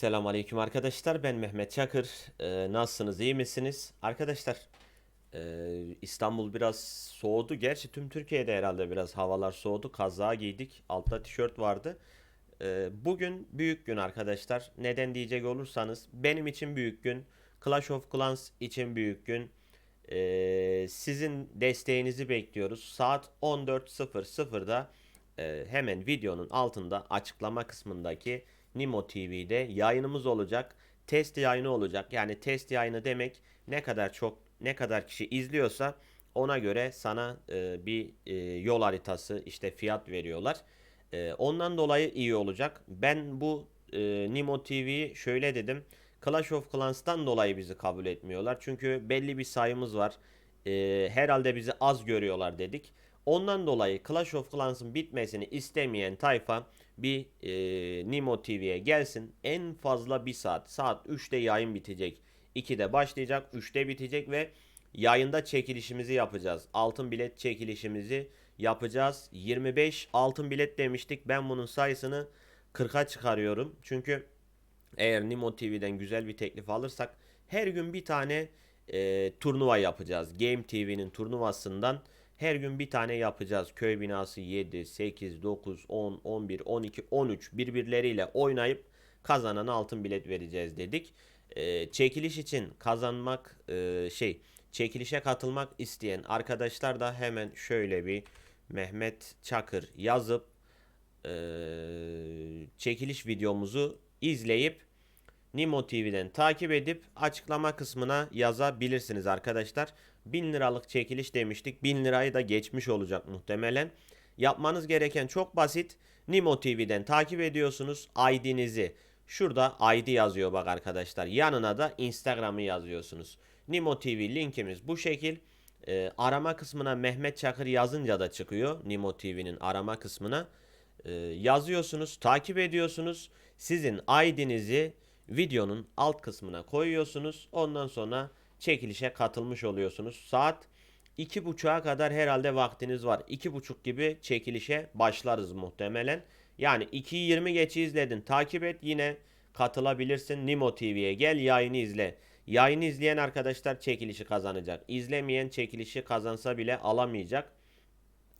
Selamünaleyküm arkadaşlar. Ben Mehmet Çakır. Ee, nasılsınız? iyi misiniz? Arkadaşlar, e, İstanbul biraz soğudu. Gerçi tüm Türkiye'de herhalde biraz havalar soğudu. Kazağı giydik. Altta tişört vardı. Ee, bugün büyük gün arkadaşlar. Neden diyecek olursanız benim için büyük gün. Clash of Clans için büyük gün. Ee, sizin desteğinizi bekliyoruz. Saat 14.00'da e, hemen videonun altında açıklama kısmındaki Nimo TV'de yayınımız olacak. Test yayını olacak. Yani test yayını demek ne kadar çok ne kadar kişi izliyorsa ona göre sana e, bir e, yol haritası işte fiyat veriyorlar. E, ondan dolayı iyi olacak. Ben bu e, Nimo TV'yi şöyle dedim. Clash of Clans'tan dolayı bizi kabul etmiyorlar. Çünkü belli bir sayımız var. E, herhalde bizi az görüyorlar dedik. Ondan dolayı Clash of Clans'ın bitmesini istemeyen tayfa bir e, Nimo TV'ye gelsin. En fazla bir saat. Saat 3'te yayın bitecek. 2'de başlayacak. 3'te bitecek ve yayında çekilişimizi yapacağız. Altın bilet çekilişimizi yapacağız. 25 altın bilet demiştik. Ben bunun sayısını 40'a çıkarıyorum. Çünkü eğer Nimo TV'den güzel bir teklif alırsak her gün bir tane e, turnuva yapacağız. Game TV'nin turnuvasından her gün bir tane yapacağız. Köy binası 7, 8, 9, 10, 11, 12, 13 birbirleriyle oynayıp kazanan altın bilet vereceğiz dedik. E, çekiliş için kazanmak e, şey çekilişe katılmak isteyen arkadaşlar da hemen şöyle bir Mehmet Çakır yazıp e, çekiliş videomuzu izleyip Nimo TV'den takip edip açıklama kısmına yazabilirsiniz arkadaşlar. 1000 liralık çekiliş demiştik. 1000 lirayı da geçmiş olacak muhtemelen. Yapmanız gereken çok basit. Nimo TV'den takip ediyorsunuz. ID'nizi şurada ID yazıyor bak arkadaşlar. Yanına da Instagram'ı yazıyorsunuz. Nimo TV linkimiz bu şekil. Ee, arama kısmına Mehmet Çakır yazınca da çıkıyor. Nimo TV'nin arama kısmına. Ee, yazıyorsunuz, takip ediyorsunuz. Sizin ID'nizi videonun alt kısmına koyuyorsunuz. Ondan sonra çekilişe katılmış oluyorsunuz. Saat 2.30'a kadar herhalde vaktiniz var. 2.30 gibi çekilişe başlarız muhtemelen. Yani 2'yi 20 geçi izledin. Takip et yine katılabilirsin. Nimo TV'ye gel yayını izle. Yayını izleyen arkadaşlar çekilişi kazanacak. İzlemeyen çekilişi kazansa bile alamayacak.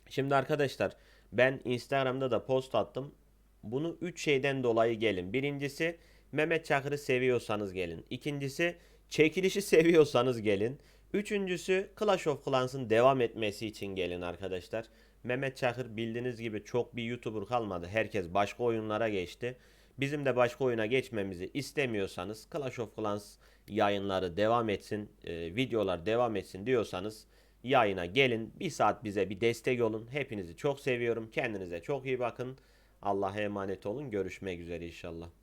Şimdi arkadaşlar ben Instagram'da da post attım. Bunu 3 şeyden dolayı gelin. Birincisi Mehmet Çakır'ı seviyorsanız gelin. İkincisi çekilişi seviyorsanız gelin. Üçüncüsü Clash of Clans'ın devam etmesi için gelin arkadaşlar. Mehmet Çakır bildiğiniz gibi çok bir YouTuber kalmadı. Herkes başka oyunlara geçti. Bizim de başka oyuna geçmemizi istemiyorsanız Clash of Clans yayınları devam etsin, e, videolar devam etsin diyorsanız yayına gelin. Bir saat bize bir destek olun. Hepinizi çok seviyorum. Kendinize çok iyi bakın. Allah'a emanet olun. Görüşmek üzere inşallah.